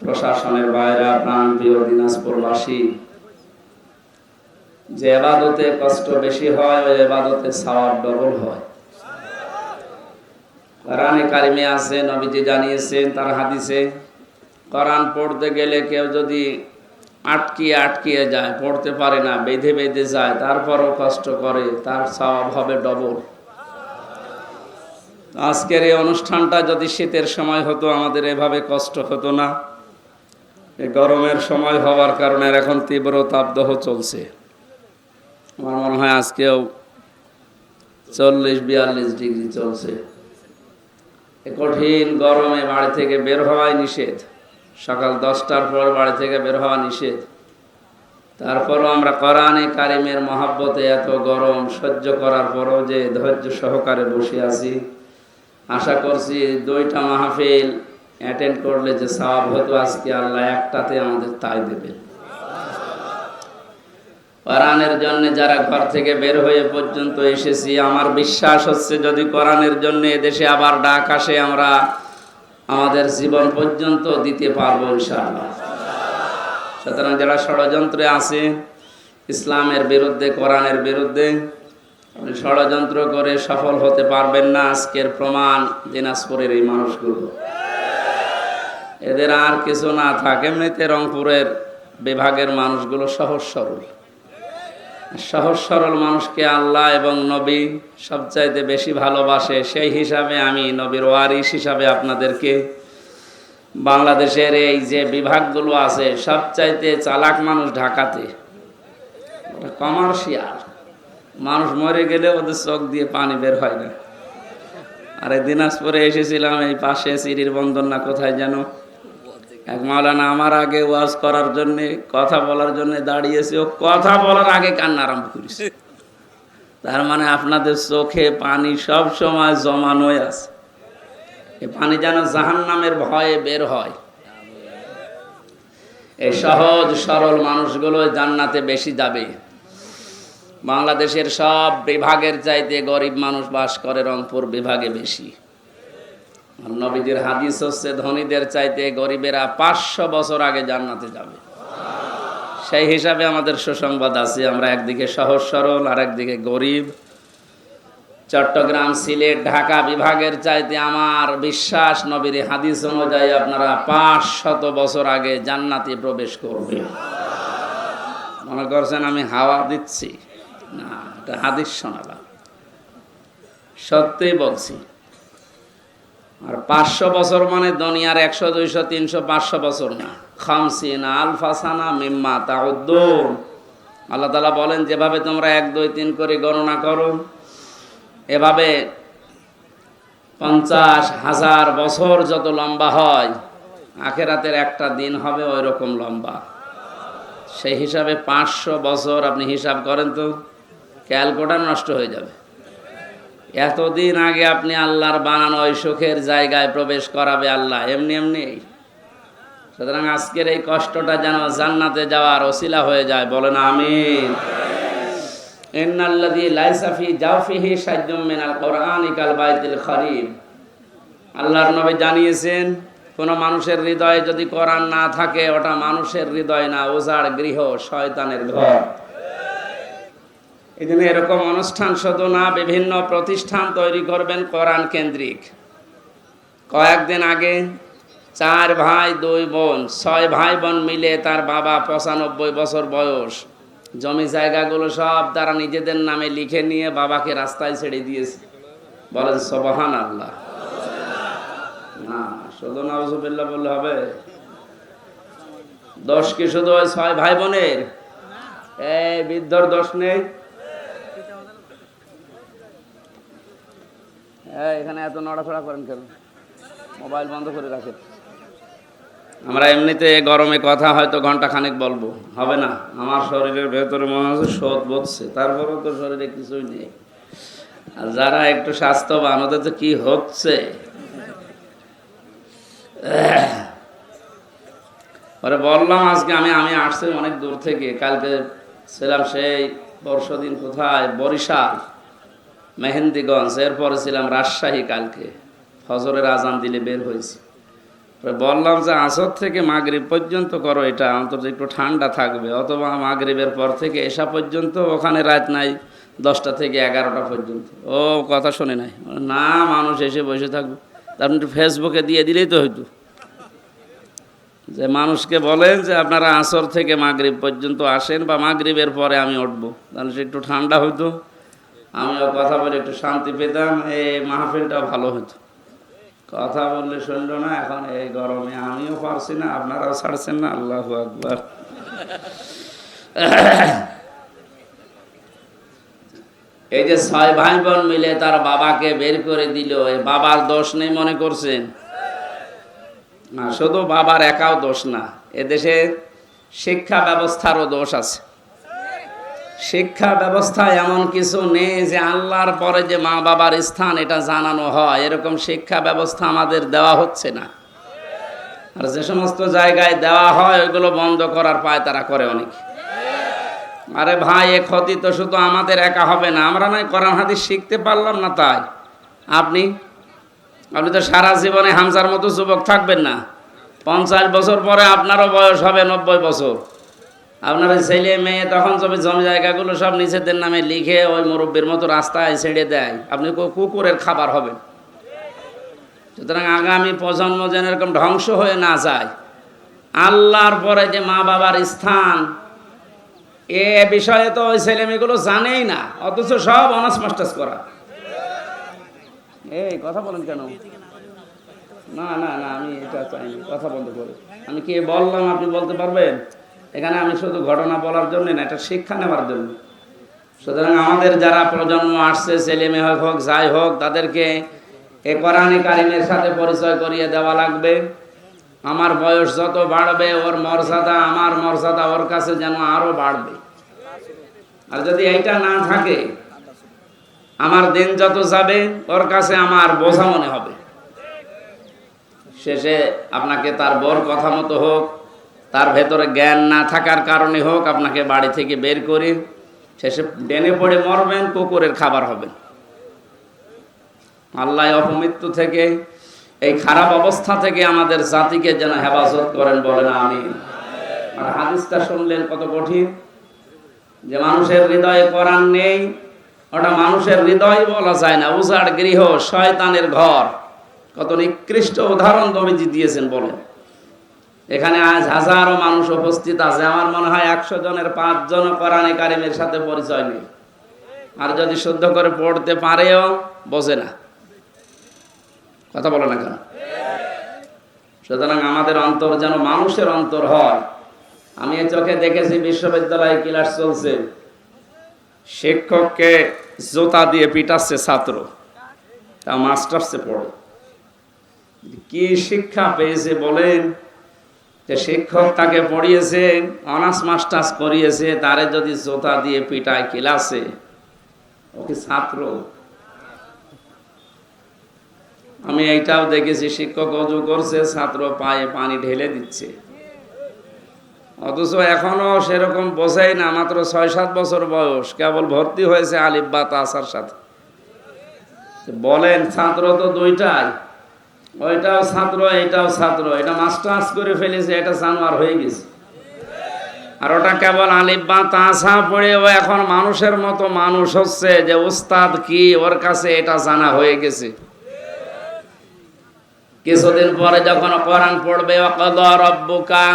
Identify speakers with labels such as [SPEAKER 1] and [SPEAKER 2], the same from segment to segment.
[SPEAKER 1] প্রশাসনের বাইরা প্রাণ প্রিয় দিনাজপুরবাসী, যে এবাদতে কষ্ট বেশি হয়, ওই এবাদতে সওয়াব ডবল হয়। কোরআনে কারিমে আছে, নবীজি জানিয়েছেন তার হাদিসে, কোরআন পড়তে গেলে কেউ যদি আটকিয়ে আটকিয়ে যায়, পড়তে পারে না, বেঁধে বেঁধে যায়, তারপরও কষ্ট করে, তার স্বভাব হবে ডবল আজকের এই অনুষ্ঠানটা যদি শীতের সময় হতো, আমাদের এভাবে কষ্ট হতো না। গরমের সময় হওয়ার কারণে এখন তীব্র তাপদাহ চলছে। আমার মনে হয় আজকেও চল্লিশ বিয়াল্লিশ ডিগ্রি চলছে। কঠিন গরমে বাড়ি থেকে বের হওয়াই নিষেধ। সকাল দশটার পর বাড়ি থেকে বের হওয়া নিষেধ। তারপরও আমরা কোরআনে কারিমের মহাব্বতে এত গরম সহ্য করার পরও যে ধৈর্য সহকারে বসে আছি, আশা করছি দুইটা মাহফিল অ্যাটেন্ড করলে যে সওয়াব হতো আজকে আল্লাহ একটাতে আমাদের তাই দেবে। কোরআনের জন্য যারা ঘর থেকে বের হয়ে পর্যন্ত এসেছি, আমার বিশ্বাস হচ্ছে যদি কোরআনের জন্য এদেশে আবার ডাক আসে, আমরা আমাদের জীবন পর্যন্ত দিতে পারব ইনশাআল্লাহ। সুতরাং যারা ষড়যন্ত্রে আছে, ইসলামের বিরুদ্ধে, কোরআনের বিরুদ্ধে ষড়যন্ত্র করে সফল হতে পারবেন না আজকের প্রমাণ দিনাজপুরের এই মানুষগুলো। এদের আর কিছু না থাকে। এমনিতে রংপুরের বিভাগের মানুষগুলো সহজ সরল। সহজ সরল মানুষকে আল্লাহ এবং নবী সবচাইতে বেশি ভালোবাসে। সেই হিসাবে আমি নবীর ওয়ারিস হিসাবে আপনাদেরকে বাংলাদেশের এই যে বিভাগগুলো আছে, সবচাইতে চালাক মানুষ ঢাকাতে। কমার্শিয়াল। মানুষ মরে গেলে ওদের চোখ দিয়ে পানি বের হয় না। আর দিনাজপুরে এসেছিলাম, এই পাশে সিঁড়ির বন্দর না কোথায় যেন? এক মাওলানা আমার আগে ওয়াজ করার জন্য, কথা বলার জন্য দাঁড়িয়েছে, ও কথা বলার আগে কান্না আরম্ভ করেছে। তার মানে আপনাদের চোখে পানি সব সময় জমানোই আছে। এ পানি যেন জাহান নামের ভয়ে বের হয়। এই সহজ সরল মানুষগুলো জান্নাতে বেশি যাবে। বাংলাদেশের সব বিভাগের চাইতে গরিব মানুষ বাস করে রংপুর বিভাগে বেশি। আর নবীদের হাদিস হচ্ছে, ধনীদের চাইতে গরিবেরা পাঁচশো বছর আগে জান্নাতে যাবে। সেই হিসাবে আমাদের সুসংবাদ আছে, আমরা একদিকে সহজ সরল আর একদিকে গরিব। চট্টগ্রাম, সিলেট, ঢাকা বিভাগের চাইতে আমার বিশ্বাস নবীর হাদিস অনুযায়ী আপনারা পাঁচ শত বছর আগে জান্নাতে প্রবেশ করবে মনে করছেন আমি হাওয়া দিচ্ছি? না, এটা হাদিস শোনালাম। সত্যিই বলছি আর পাঁচশো বছর মানে দুনিয়ার একশো, দুইশো, তিনশো, পাঁচশো বছর না। খামসিন, আলফাসানা, মিম্মা তাউদ্দুন। আল্লাহ তালা বলেন, যেভাবে তোমরা এক, দুই, তিন করে গণনা করো, এভাবে পঞ্চাশ হাজার বছর যত লম্বা হয়, আখেরাতের একটা দিন হবে ওই রকম লম্বা। সেই হিসাবে পাঁচশো বছর আপনি হিসাব করেন তো ক্যালকোটা নষ্ট হয়ে যাবে। এতদিন আগে আপনি আল্লাহর বানানো ওই সুখের জায়গায় প্রবেশ করাবে আল্লাহ, এমনি এমনি। সুতরাং আজকের এই কষ্টটা যেন জান্নাতে যাওয়ার ওসিলা হয়ে যায়, বলেন আমিন। ইন্নাল্লাযী লাইসা ফি জাওফিহি সাজ্জুম মিনাল কুরআনিকাল বাইতুল খরিব। আল্লাহর নবী জানিয়েছেন, কোন মানুষের হৃদয়ে যদি কোরআন না থাকে, ওটা মানুষের হৃদয় না ওজার গৃহ, শয়তানের ঘর। এই জন্য এরকম অনুষ্ঠান শুধু না বিভিন্ন প্রতিষ্ঠান তৈরি করবেন কোরআন কেন্দ্রিক। কয়েকদিন আগে চার ভাই, দুই বোন, ছয় ভাই বোন মিলে তার বাবা পঁচানব্বই বছর বয়স। জমি জায়গাগুলো সব তারা নিজেদের নামে লিখে নিয়ে বাবাকে রাস্তায় ছেড়ে দিয়েছে। বলেন সবহান আল্লাহ না শুধু বললে হবে। দশ কি শুধু ওই ছয় ভাই বোনের? এই বৃদ্ধর দশ নেই। হ্যাঁ এখানে এত নড়াফড়া করেন কেন? মোবাইল বন্ধ করে রাখেন। আমরা এমনিতে গরমে কথা হয়তো ঘণ্টা খানেক বলব। হবে না। আমার শরীরের ভেতরে মনে হচ্ছে শোধ বসছে তারপরেও তো শরীরে কিছুই নেই। আর যারা একটু স্বাস্থ্যবান, ওদের তো কি হচ্ছে? পরে বললাম আজকে আমি আমি আসছি অনেক দূর থেকে। কালকে ছিলাম সেই পরশুদিন কোথায়? বরিশাল। মেহেন্দিগঞ্জ, এরপরে ছিলাম রাজশাহী কালকে। ফজরের আজান দিলে বের হয়েছি। বললাম যে, আসর থেকে মাগরিব পর্যন্ত করো, এটা অন্তত একটু ঠান্ডা থাকবে। অথবা মাগরিবের পর থেকে এসা পর্যন্ত, ওখানে রাত নাই, দশটা থেকে এগারোটা পর্যন্ত। ও, কথা শুনে নাই। না, মানুষ এসে বসে থাকবে। আপনি ফেসবুকে দিয়ে দিলেই তো হইতো। যে মানুষকে বলেন যে, আপনারা আসর থেকে মাগরিব পর্যন্ত আসেন বা মাগরিবের পরে আমি উঠবো। তাহলে সে একটু ঠান্ডা হইতো। আমিও কথা বলে একটু শান্তি পেতাম এই মাহফিলটা ভালো হতো। কথা বললে শুনল না, এখন এই গরমে আমিও পারছি না, আপনারাও ছাড়ছেন না, আল্লাহ আকবার। এই যে ছয় ভাই বোন মিলে তার বাবাকে বের করে দিল এই বাবার দোষ নেই মনে করছেন শুধু বাবার একাও দোষ না, এদেশে শিক্ষা ব্যবস্থারও দোষ আছে। শিক্ষা ব্যবস্থায় এমন কিছু নেই যে আল্লাহর পরে যে মা বাবার স্থান এটা জানানো হয়। এরকম শিক্ষা ব্যবস্থা আমাদের দেওয়া হচ্ছে না। আর যে সমস্ত জায়গায় দেওয়া হয়, ওইগুলো বন্ধ করার পায় তারা করে অনেক। আরে ভাই, এ ক্ষতি তো শুধু আমাদের একা হবে না। আমরা নয়, কোরআন হাদিস শিখতে পারলাম না তাই। আপনি? আপনি তো সারা জীবনে হামসার মতো যুবক থাকবেন না। পঞ্চাশ বছর পরে আপনারও বয়স হবে নব্বই বছর। আপনার ছেলে মেয়ে তখন সবই জমি জায়গাগুলো সব নিজেদের নামে লিখে ওই মুরব্বীর মতো রাস্তায় ছেড়ে দেয়। আপনি কুকুরের খাবার হবেন। সুতরাং আগামী প্রজন্ম যেন এরকম ধ্বংস হয়ে না যায়। আল্লাহর পরে যে মা বাবার স্থান, এ বিষয়ে তো ওই ছেলে মেয়েগুলো জানেই না, অথচ সব অনার্স মাস্টার্স করা। এই, কথা বলেন কেন? না না না, আমি এটা চাইনি, কথা বলতে পারি আমি কি বললাম, আপনি বলতে পারবেন? এখানে আমি শুধু ঘটনা বলার জন্য না, এটা শিক্ষা নেওয়ার জন্য। সুতরাং আমাদের যারা প্রজন্ম আসছে, ছেলে মেয়ে হোক যাই হোক, তাদেরকে এ কোরআনে কারিমের সাথে পরিচয় করিয়ে দেওয়া লাগবে। আমার বয়স যত বাড়বে, ওর মর্যাদা, আমার মর্যাদা ওর কাছে যেন আরও বাড়বে। আর যদি এইটা না থাকে, আমার দিন যত যাবে, ওর কাছে আমার বোঝা মনে হবে। শেষে আপনাকে তার বর কথা মতো হোক তার ভেতরে জ্ঞান না থাকার কারণে হোক আপনাকে বাড়ি থেকে বের করে শেষে ডেনে পড়ে মরবেন, কুকুরের খাবার হবেন। আল্লাহ অপমৃত্যু থেকে, এই খারাপ অবস্থা থেকে আমাদের জাতিকে যেন হেফাজত করেন বলেন আমি। আর হাদিসটা শুনলেন কত কঠিন, যে মানুষের হৃদয়ে কোরআন নেই, ওটা মানুষের হৃদয় বলা যায় না। উজাড় গৃহ, শয়তানের ঘর। কত নিকৃষ্ট উদাহরণ দিয়েছেন বলেন। এখানে আজ হাজারো মানুষ উপস্থিত আছে। আমার মনে হয় একশো জনের পাঁচজন কোরআনে কারিমের সাথে পরিচয় নেই। আর যদি শুদ্ধ করে পড়তে পারেও বোঝে না। কথা বলে না কেন? সুতরাং আমাদের অন্তর যেন মানুষের অন্তর হয়। আমি চোখে দেখেছি বিশ্ববিদ্যালয়ে ক্লাস চলছে। শিক্ষককে জোতা দিয়ে পিটাচ্ছে ছাত্র। তা মাস্টার্সে পড়ে। কি শিক্ষা পেয়েছে বলেন? যে শিক্ষক তাকে পড়িয়েছে, অনার্স মাস্টার্স করিয়েছে, তারে যদি জোতা দিয়ে পিটায় ক্লাসে ও কি ছাত্র? আমি এইটাও দেখেছি, শিক্ষক অজু করছে, ছাত্র পায়ে পানি ঢেলে দিচ্ছে। অথচ এখনও সেরকম বোঝাই না, মাত্র ছয় সাত বছর বয়স, কেবল ভর্তি হয়েছে আলিফ বা তাসার সাথে। বলেন, ছাত্র তো দুইটাই। ওইটাও ছাত্র এটাও ছাত্র। এটা মাস্টার্স করে ফেলেছে, এটা জানোয়ার হয়ে গেছে। আর ওটা কেবল আলিফ বা তাসা পড়ে ও এখন মানুষের মতো মানুষ হচ্ছে যে উস্তাদ কি, ওর কাছে এটা জানা হয়ে গেছে। কিছুদিন পরে যখন কোরআন পড়বে রব্বুকা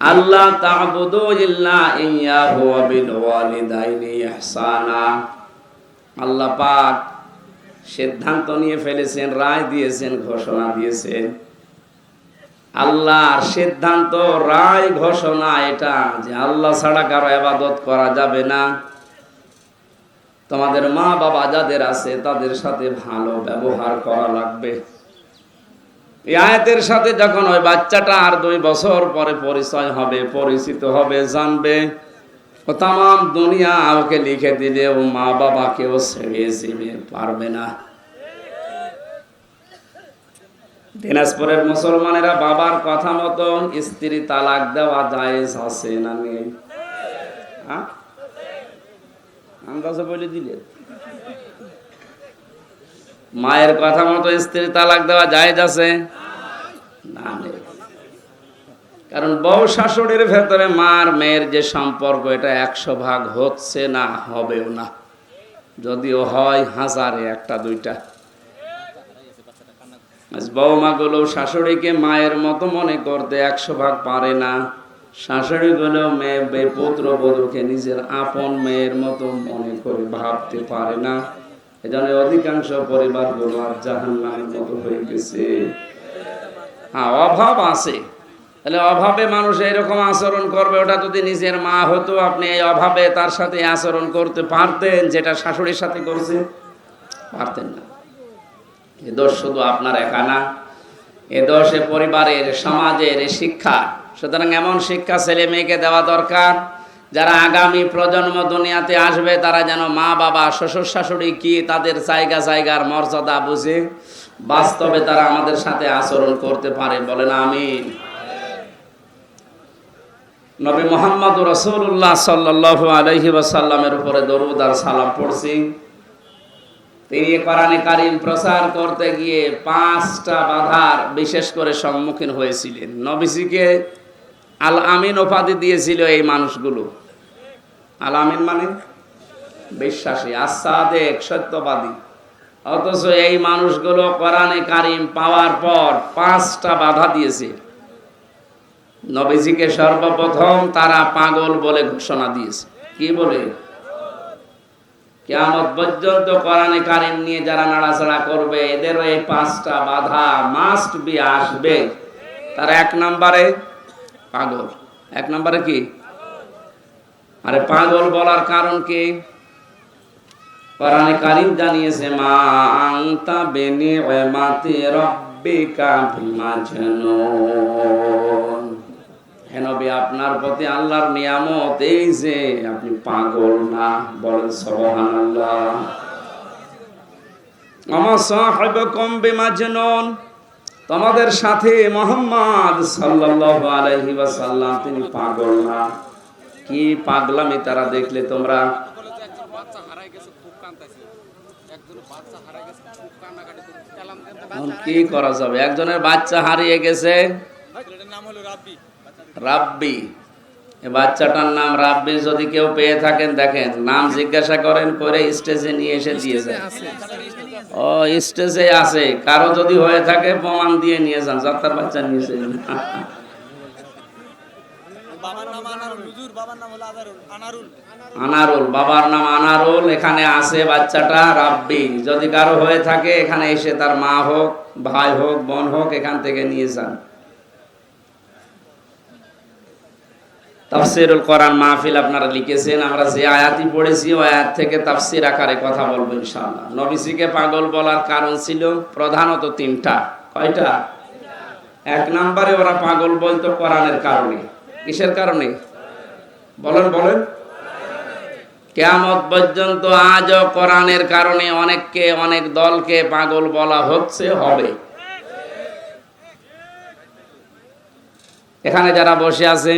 [SPEAKER 1] আল্লাহ তা'বুদু ইল্লা ইয়াহু ওয়া বিল ওয়ালিদাইনি ইহসানা। আল্লাহ পাক সিদ্ধান্ত নিয়ে ফেলেছেন, রায় দিয়েছেন, ঘোষণা দিয়েছেন। আল্লাহর সিদ্ধান্ত, রায়, ঘোষণা, এটা যে আল্লাহ ছাড়া কারও আবাদত করা যাবে না। তোমাদের মা বাবা যাদের আছে, তাদের সাথে ভালো ব্যবহার করা লাগবে। এই আয়াতের সাথে যখন ওই বাচ্চাটা আর দুই বছর পরে পরিচয় হবে, পরিচিত হবে, জানবে ও তাম দুনিয়া আমাকে লিখে দিলে ও মা বাবাকেও ছেড়ে যাবে পারবে না। দিনাজপুরের মুসলমানেরা বাবার কথা মতো স্ত্রী তালাক দেওয়া জায়েজ আছে না নেই? আন্দাজে বলে দিলে। মায়ের কথা মতো স্ত্রী তালাক দেওয়া জায়েজ আছে? না নেই। কারণ বউ শাশুড়ির ভেতরে মার মেয়ের যে সম্পর্ক, এটা একশো ভাগ হচ্ছে না, হবেও না। যদিও হয় হাজারে, একটা, দুইটা। বৌমাগুলো শাশুড়িকে মায়ের মতো মনে করতে একশো ভাগ পারে না। শাশুড়িগুলো মেয়ে পুত্র বধূকে নিজের আপন মেয়ের মতো মনে করে ভাবতে পারে না। এজন্য অধিকাংশ পরিবারগুলো আর জাহান্নামের মতো হয়ে গেছে। হ্যাঁ অভাব আছে। তাহলে অভাবে মানুষ এরকম আচরণ করবে, ওটা যদি নিজের মা হতো, আপনি এই অভাবে তার সাথে আচরণ করতে পারতেন, যেটা শাশুড়ির সাথে করছে? পারতেন না। এ দোষ শুধু আপনার একা না, এ দোষ এ পরিবারের, সমাজের শিক্ষা। সুতরাং এমন শিক্ষা ছেলে মেয়েকে দেওয়া দরকার, যারা আগামী প্রজন্ম দুনিয়াতে আসবে, তারা যেন মা, বাবা, শ্বশুর, শাশুড়ি কি তাদের জায়গা, জায়গার মর্যাদা বুঝে বাস্তবে তারা আমাদের সাথে আচরণ করতে পারে। বলেন আমিন। নবী মোহাম্মদ রসুল্লাহ সাল্লাহ আলহি ওয়াসাল্লামের উপরে দরুদ আর সালাম পড়ছি। তিনি কোরআনে কারিম প্রচার করতে গিয়ে পাঁচটা বাধার বিশেষ করে সম্মুখীন হয়েছিলেন। নবীজিকে আল আমিন উপাধি দিয়েছিল এই মানুষগুলো। আল আমিন মানে বিশ্বাসী, আসাদেক, সত্যবাদী। অথচ এই মানুষগুলো কোরআনে কারিম পাওয়ার পর পাঁচটা বাধা দিয়েছে। নবীজিকে সর্বপ্রথম তারা পাগল বলে ঘোষণা দিয়েছে। কি বলে? কেয়ামত পর্যন্ত কোরআনে কারিম নিয়ে যারা নাড়াচাড়া করবে এদেরও এই পাঁচটা বাধা মাস্ট বি আসবে। তার এক নম্বরে পাগল। এক নম্বরে কি? আরে পাগল বলার কারণ কি? কোরআনে কারিম জানিয়েছে, মা আংতা বেনি ওয়ামাতি রব্বিকা বিমাজনুন। হে নবী, আপনার প্রতি আল্লাহর নিয়ামত, এই যে আপনি পাগল না বলেন সুবহানাল্লাহ। আমার সাহেব সাহেবকুম বিমাজনুন, তোমাদের সাথে মোহাম্মদ সাল্লাল্লাহু আলাইহি ওয়াসাল্লাম, তিনি পাগল না। কি পাগলামি তারা দেখলে তোমরা? কি করা যাবে? একজনের বাচ্চা হারিয়ে গেছে।
[SPEAKER 2] রাব্বি।
[SPEAKER 1] বাচ্চাটার নাম রাব্বি যদি কেউ পেয়ে থাকেন দেখেন নাম জিজ্ঞাসা করেন করে স্টেজে নিয়ে এসে দিয়েছেন ও স্টেজে আছে। কারও যদি হয়ে থাকে প্রমাণ দিয়ে নিয়ে যান যাত্রার বাচ্চা নিয়েছে
[SPEAKER 2] বাবার নাম আনারুল হুজুর বাবার নাম হলো আনারুল আনারুল।
[SPEAKER 1] আনারুল বাবার নাম আনারুল এখানে আছে বাচ্চাটা রাব্বি। যদি কারও হয়ে থাকে এখানে এসে তার মা হোক ভাই হোক বোন হোক এখান থেকে নিয়ে যান। তাফসিরুল কোরআন মাহফিল আপনারা লিখেছেন, আমরা যে আয়াতই পড়েছি, ওই আয়াত থেকে তাফসির আকারে কথা বলব ইনশাআল্লাহ। নবীজিকে পাগল বলার কারণ ছিল প্রধানত তিনটা। কয়টা? এক নম্বরে ওরা পাগল বলতো কোরআনের কারণে। কিসের কারণে? বলেন বলেন। কেয়ামত পর্যন্ত আজও কোরআনের কারণে অনেককে, অনেক দলকে পাগল বলা হচ্ছে, হবে। এখানে যারা বসে আছে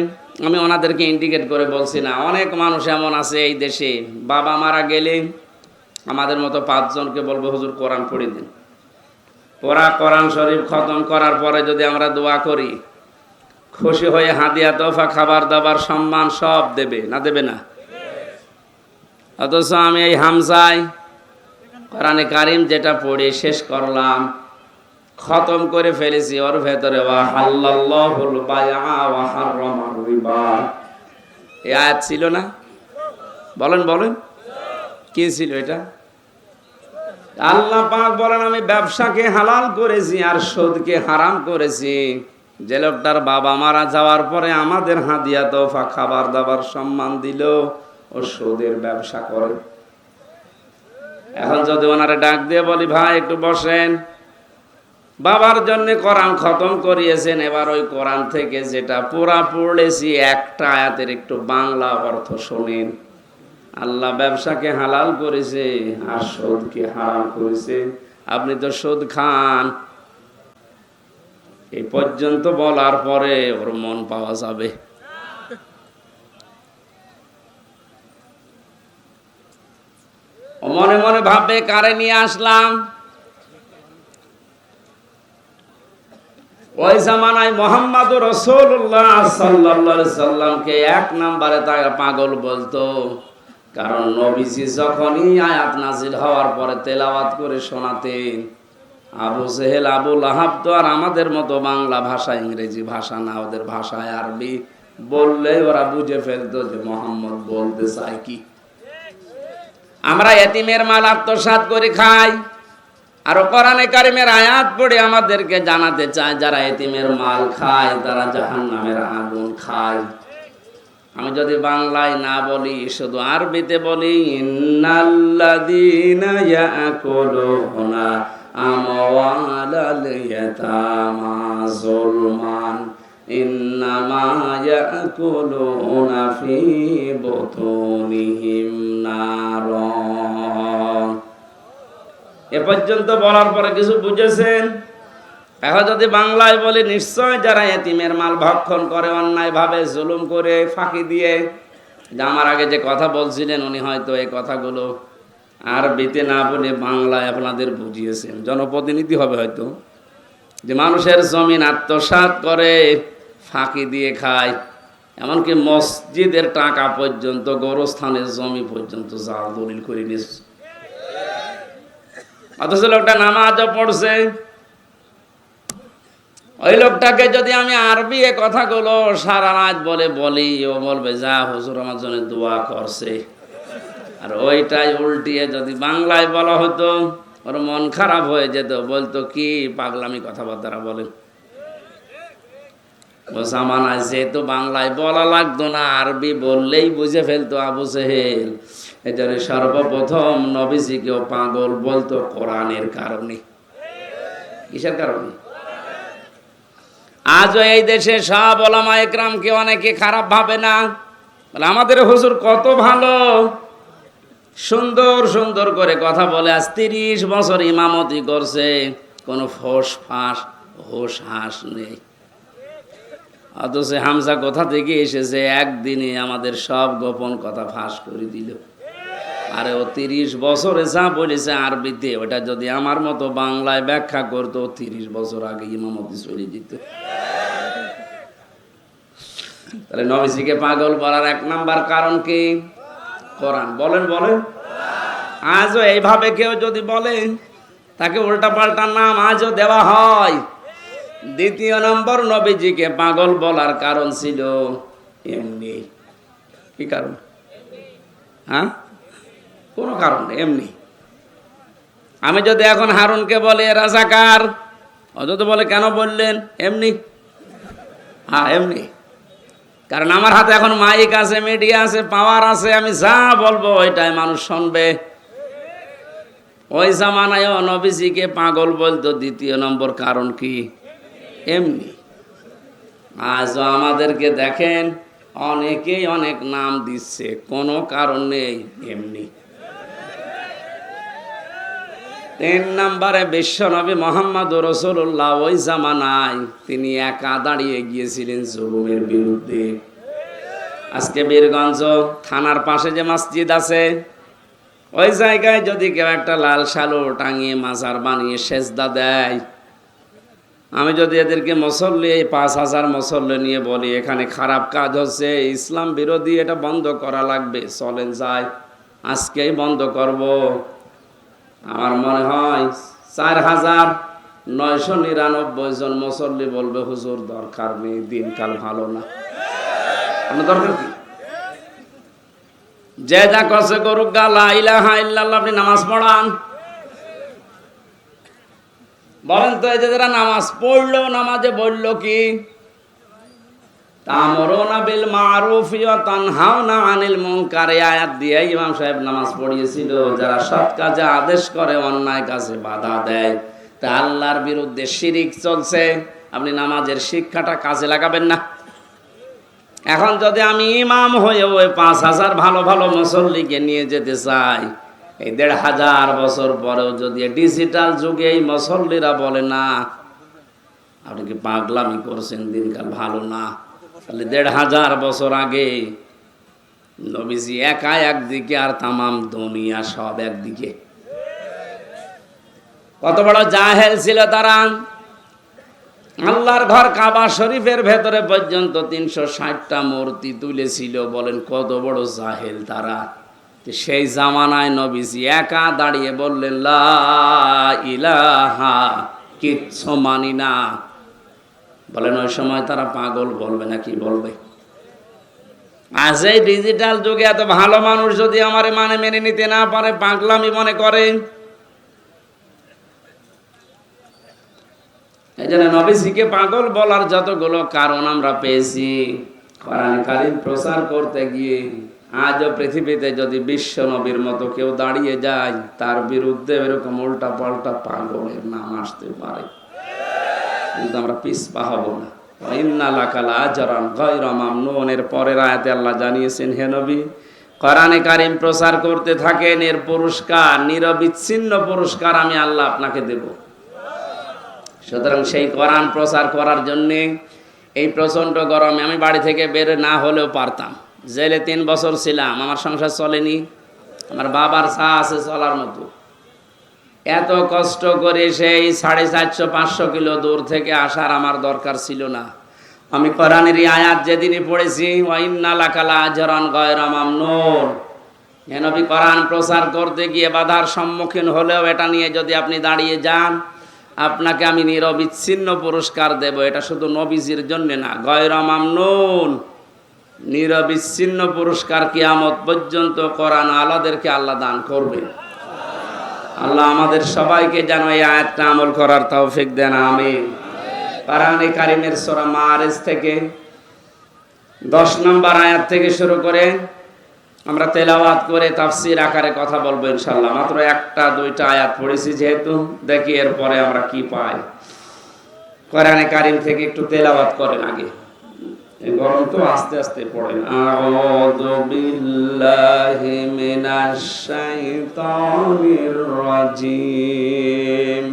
[SPEAKER 1] আমি ওনাদেরকে ইন্ডিকেট করে বলছি না, অনেক মানুষ এমন আছে এই দেশে। বাবা মারা গেলে আমাদের মতো পাঁচজনকে বলব, হুজুর, কোরআন পড়ে দিন। পড়া কোরআন শরীফ খতম করার পরে যদি আমরা দোয়া করি, খুশি হয়ে হাদিয়া, তোফা, খাবার দাবার, সম্মান সব দেবে, না দেবে না? অথচ আমি এই হামসায় কোরআনে কারিম যেটা পড়ে শেষ করলাম। খতম করে ফেলেছি, ওর ভেতরে আয়াত ছিল না? বলেন বলেন। কি ছিল এটা? আল্লাহ পাক বলেন, আমি ব্যবসাকে হালাল করেছি আর সুদকে হারাম করেছি। যে লোকটার বাবা মারা যাওয়ার পরে আমাদের হাদিয়া তোফা খাবার দাবার সম্মান দিল, ও সুদের ব্যবসা করে। এখন যদি ওনারে ডাক দিয়ে বলি, ভাই, একটু বসেন। বাবার জন্য কোরআন খতম করিয়েছেন, এবার ওই কোরআন থেকে যেটা পুরা পড়েছি, একটা আয়াতের একটু বাংলা অর্থ শোনেন। আল্লাহ ব্যবসাকে হালাল করেছে আর সুদকে হারাম করেছে। আপনি তো সুদ খান। এই পর্যন্ত বলার পরে ওর মন পাওয়া যাবে। মনে মনে ভাববে, কারে নিয়ে আসলাম? ওই জামানায় মোহাম্মদ রসুল্লাহ সাল্লাহ সাল্লামকে এক নম্বরে তারা পাগল বলতো। কারণ নবীজি যখনই আয়াত নাজিল হওয়ার পরে তেলাওয়াত করে শোনাতেন, আবু সেহেল আবু লাহাব তো আর আমাদের মতো বাংলা ভাষা, ইংরেজি ভাষা না, ওদের ভাষায় আরবি। বললে ওরা বুঝে ফেলতো যে মোহাম্মদ বলতে চায় কি। আমরা এতিমের মাল আত্মসাৎ করে খাই। আর কোরআনে কারিমের আয়াত পড়ে আমাদেরকে জানাতে চায়, যারা এতিমের মাল খায়, তারা জাহান নামের আগুন খায়। আমি যদি বাংলায় না বলি, শুধু আরবিতে বলি, ইন্নাল্লাযীনা এ পর্যন্ত বলার পরে কিছু বুঝেছেন? এখন যদি বাংলায় বলি, নিশ্চয় যারা এতিমের মাল ভক্ষণ করে অন্যায় ভাবে জুলুম করে, ফাঁকি দিয়ে, যে আমার আগে যে কথা বলছিলেন, উনি হয়তো এই কথাগুলো আর আরবিতে না বলে বাংলায় আপনাদের বুঝিয়েছেন। জনপ্রতিনিধি হবে হয়তো। যে মানুষের জমিন আত্মসাৎ করে, ফাঁকি দিয়ে খায়, এমনকি মসজিদের টাকা পর্যন্ত, গোরস্থানের জমি পর্যন্ত জাল দলিল করে নিয়েছে। অথচ লোকটা নামাজও পড়ছে। ওই লোকটাকে যদি আমি আরবি এ কথাগুলো সারা রাত বলে বলি, ও বলবে, যা হুজুর আমার জন্য দোয়া করছে। আর ওইটাই উল্টিয়ে যদি বাংলায় বলা হতো, ওর মন খারাপ হয়ে যেত, বলতো, কি পাগলামি কথাবার্তা বলেন ও জামানায় যেহেতু বাংলায় বলা লাগতো না, আরবি বললেই বুঝে ফেলতো আবু সেহেল এজন্য সর্বপ্রথম নবীজিকেও পাগল বলতো কোরআনের কারণে। কিসের কারণে? আজও এই দেশে সব ওলামা একরামকে অনেকে খারাপ ভাবে না। বলে, আমাদের হুজুর কত ভালো। সুন্দর সুন্দর করে কথা বলে, আজ তিরিশ বছর ইমামতি করছে। কোনো ফোস ফাঁস হোস হাঁস নেই। অথচ হামজা কোথা থেকে এসেছে? একদিনে আমাদের সব গোপন কথা ফাঁস করে দিল। আরে ও তিরিশ বছরে যা বলেছে আরবিতে, ওটা যদি আমার মতো বাংলায় ব্যাখ্যা করতো, তিরিশ বছর আগে ইমামতি চলে যেত। তাহলে নবীজিকে পাগল বলার এক নাম্বার কারণ কি? কোরআন। বলেন বলেন। আজও এইভাবে কেউ যদি বলে, তাকে উল্টা পাল্টা নাম আজও দেওয়া হয়। দ্বিতীয় নম্বর নবীজিকে পাগল বলার কারণ ছিল এমনি। কি কারণ? হ্যাঁ? কোনো কারণ এমনি। আমি যদি এখন হারুনকে বলে রাজাকার অযত বলে কেন বললেন? এমনি। হ্যাঁ এমনি। কারণ আমার হাতে এখন মাইক আছে, মিডিয়া আছে, পাওয়ার আছে, আমি যা বলব ওইটাই মানুষ শুনবে। ওই জামানায় নবীজিকে পাগল বলতো দ্বিতীয় নম্বর কারণ কি? এমনি। আজও আমাদেরকে দেখেন, অনেকেই অনেক নাম দিচ্ছে, কোনো কারণ নেই, এমনি। তিন নম্বরে বিশ্বনবী মোহাম্মদ রসুল্লাহ ওই জামানায় তিনি একা দাঁড়িয়ে গিয়েছিলেন জুলুমের বিরুদ্ধে। আজকে বীরগঞ্জ থানার পাশে যে মসজিদ আছে, ওই জায়গায় যদি কেউ একটা লাল শালো টাঙিয়ে মাজার বানিয়ে সেজদা দেয় আমি যদি এদেরকে মুসল্লি, এই পাঁচ হাজার মুসল্লি নিয়ে বলি, এখানে খারাপ কাজ হচ্ছে, ইসলাম বিরোধী এটা বন্ধ করা লাগবে। চলেন যায় আজকেই বন্ধ করব। আমার মনে হয় চার হাজার নয়শো নিরানব্বই জন মুসল্লি বলবে, হুজুর, দরকার নেই, দিনকাল ভালো না। আপনার দরকার কি? যে যা করছে করুক গালা ইলাহা ইল্লাল্লাহ, আপনি নামাজ পড়ান। বলেন তো যে যারা নামাজ পড়ল, নামাজে বলল কি? বিল আনিল আয়াত দিয়ে ইমাম সাহেব নামাজ পড়িয়েছিল। যারা সৎ কাজে আদেশ করে, অন্যায় কাজে বাধা দেয়, তা আল্লাহর বিরুদ্ধে শিরিক চলছে। আপনি নামাজের শিক্ষাটা কাজে লাগাবেন না। এখন যদি আমি ইমাম হয়ে ওই পাঁচ হাজার ভালো ভালো মুসল্লিকে নিয়ে যেতে চাই এই দেড় হাজার বছর পরেও যদি ডিজিটাল যুগে এই মুসল্লিরা বলে, না, আপনি কি পাগলামি করছেন? দিনকাল ভালো না। তাহলে দেড় হাজার বছর আগে নবীজি একা একদিকে আর তামাম দুনিয়া সব একদিকে। কত বড় জাহেল ছিল তারা। আল্লাহর ঘর কাবা শরীফের ভেতরে পর্যন্ত তিনশো ষাটটা মূর্তি তুলেছিল বলেন, কত বড় জাহেল তারা। তো সেই জামানায় নবীজি একা দাঁড়িয়ে বললেন ইলাহা, কিচ্ছু মানি না। বলেন, ওই সময় তারা পাগল বলবে না, কি বলবে? আজ এই ডিজিটাল যুগে এত ভালো মানুষ যদি আমারে মানে মেনে নিতে না পারে, পাগলামি মনে করে। এই জন্য নবীজিকে পাগল বলার যতগুলো কারণ আমরা পেয়েছি, কোরআন কারিম প্রচার করতে গিয়ে আজও পৃথিবীতে যদি বিশ্ব নবীর মতো কেউ দাঁড়িয়ে যায়, তার বিরুদ্ধে এরকম উল্টা পাল্টা পাগলের নাম আসতে পারে। কিন্তু আমরা পিসপা হব না। পরের আয়াতে আল্লাহ জানিয়েছেন, হে নবী, কোরআনে কারিম প্রচার করতে থাকেন, এর পুরস্কার, নিরবিচ্ছিন্ন পুরস্কার আমি আল্লাহ আপনাকে দেব। সুতরাং সেই কোরআন প্রচার করার জন্যে এই প্রচণ্ড গরমে আমি বাড়ি থেকে বের না হলেও পারতাম। জেলে তিন বছর ছিলাম, আমার সংসার চলেনি। আমার বাবার চা আছে চলার মতো। এত কষ্ট করে সেই সাড়ে চারশো, পাঁচশো কিলো দূর থেকে আসার আমার দরকার ছিল না। আমি কোরআনের আয়াত যেদিনই পড়েছি নবী কোরআন প্রচার করতে গিয়ে বাধার সম্মুখীন হলেও এটা নিয়ে যদি আপনি দাঁড়িয়ে যান, আপনাকে আমি নিরবিচ্ছিন্ন পুরস্কার দেব। এটা শুধু নবীজির জন্য না গয়রামাম নুন নিরবিচ্ছিন্ন পুরস্কার কিয়ামত পর্যন্ত কোরআন আলাদেরকে আল্লাহ দান করবে। আল্লাহ আমাদের সবাইকে যেন এই আয়াতটা আমল করার তৌফিক দেন আমি পারানি কারিমের সোরা মারেজ থেকে দশ নম্বর আয়াত থেকে শুরু করে আমরা তেলাওয়াত করে তাফসির আকারে কথা বলব ইনশাল্লাহ মাত্র একটা, দুইটা আয়াত পড়েছি যেহেতু, দেখি এরপরে আমরা কি পাই। কোরআনে কারিম থেকে একটু তেলাওয়াত করেন আগে। গরম তো আস্তে আস্তে পড়েন আউযু বিল্লাহি মিনাশ শাইতানির রাজিম।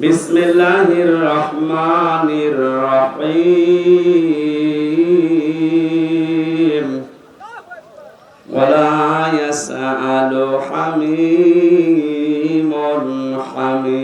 [SPEAKER 1] বিসমিল্লাহির রহমানির রহিম। ওয়ালা ইয়াসআলু হামিমুন হামিম।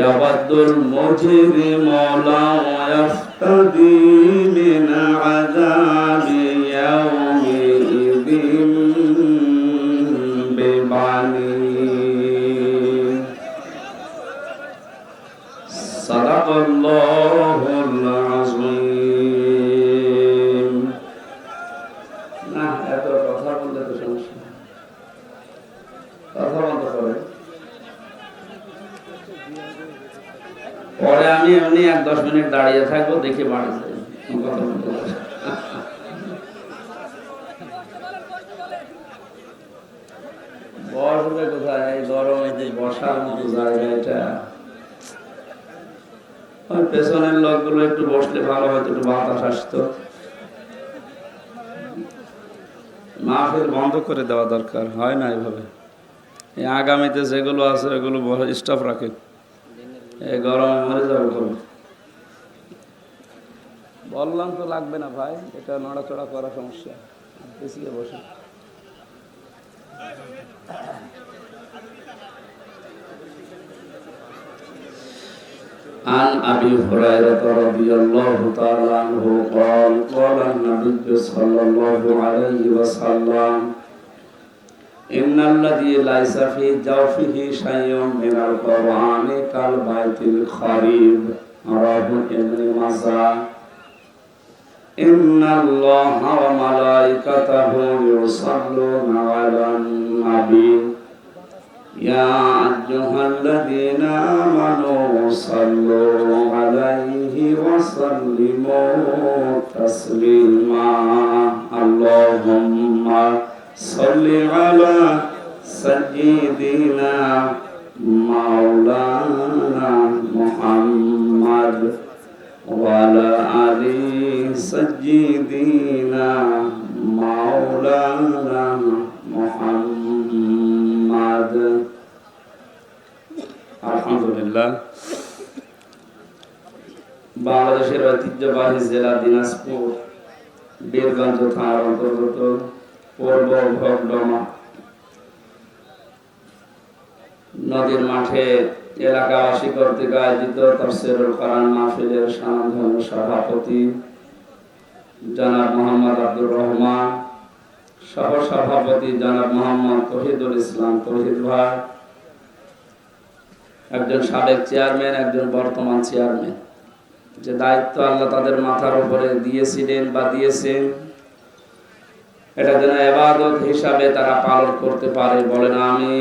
[SPEAKER 1] يود المجرم لو يفتدي من عذاب পরে আমি এমনি এক দশ মিনিট দাঁড়িয়ে থাকব, দেখে বাড়ি যাই। কথা বলতে পারি। বসবে কোথায়? এই গরমে যে বসার মতো জায়গা এটা। ওই পেছনের লোকগুলো একটু বসলে ভালো হয়তো একটু বাতাস আসতো। মাহফিল বন্ধ করে দেওয়া দরকার, হয় না এভাবে? এই আগামীতে যেগুলো আছে, ওগুলো স্টাফ এই গরমে মরে যাবে করবে বললাম তো লাগবে না ভাই এটা নড়াচড়া করা সমস্যা পিছিয়ে বসে عن أبي هريرة رضي الله تعالى عنه قال قال النبي صلى الله عليه وسلم ان الذي ليس في جوفه شيء من القرآن كالبيت الخريب. رب ابن مزا. إن الله وملائكته يصلون على النبي. يا أيها الذين آمنوا صلوا عليه وسلموا تسليما. اللهم صل على سيدنا مولانا محمد وعلى آل سيدنا مولانا محمد আলহামদুলিল্লাহ বাংলাদেশের ঐতিহ্যবাহী জেলা দিনাজপুর বীরগঞ্জ থানার অন্তর্গত পূর্ব ভগডমা নদীর মাঠে এলাকাবাসী কর্তৃক আয়োজিত তফসিরুল কোরআন মাহফিলের স্বনামধন্য সভাপতি জনাব মোহাম্মদ আব্দুর রহমান সহ সভাপতি জনাব মোহাম্মদ তহিদুল ইসলাম তহিদ ভাই, একজন সাবেক চেয়ারম্যান, একজন বর্তমান চেয়ারম্যান। যে দায়িত্ব আল্লাহ তাদের মাথার উপরে দিয়েছিলেন বা দিয়েছেন এটা যেন এবাদত হিসাবে তারা পালন করতে পারে, বলেন আমি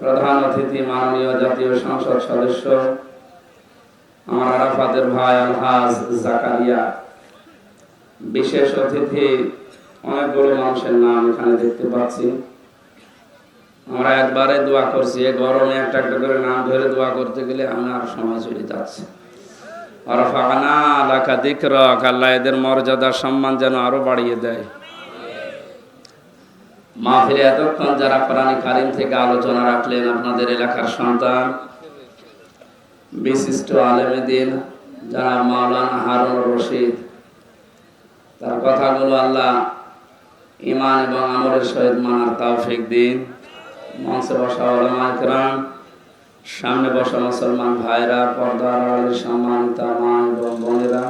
[SPEAKER 1] প্রধান অতিথি, মাননীয় জাতীয় সংসদ সদস্য, আমার আরাফাতের ভাই আলহাজ জাকারিয়া। বিশেষ অতিথি, অনেকগুলো মানুষের নাম এখানে দেখতে পাচ্ছি। আমরা একবারে দোয়া করছি এই গরমে একটা একটা করে নাম ধরে দোয়া করতে গেলে আমার সময় চলে যাচ্ছে। আরফানা, লাকা দিকরক, আল্লাহ এদের মর্যাদা সম্মান যেন আরও বাড়িয়ে দেয়। মাহফিলে এতক্ষণ যারা প্রাণী কারিম থেকে আলোচনা রাখলেন আপনাদের এলাকার সন্তান, বিশিষ্ট আলেমেদিন যারা মাওলানা হারুন রশিদ, তার কথাগুলো আল্লাহ ইমান এবং আমলের সহিত মানার তাওফিক দিন। মঞ্চে বসা ওলামা একরাম সামনে বসা মুসলমান ভাইরা, পর্দার সম্মানিত মা এবং বোনেরা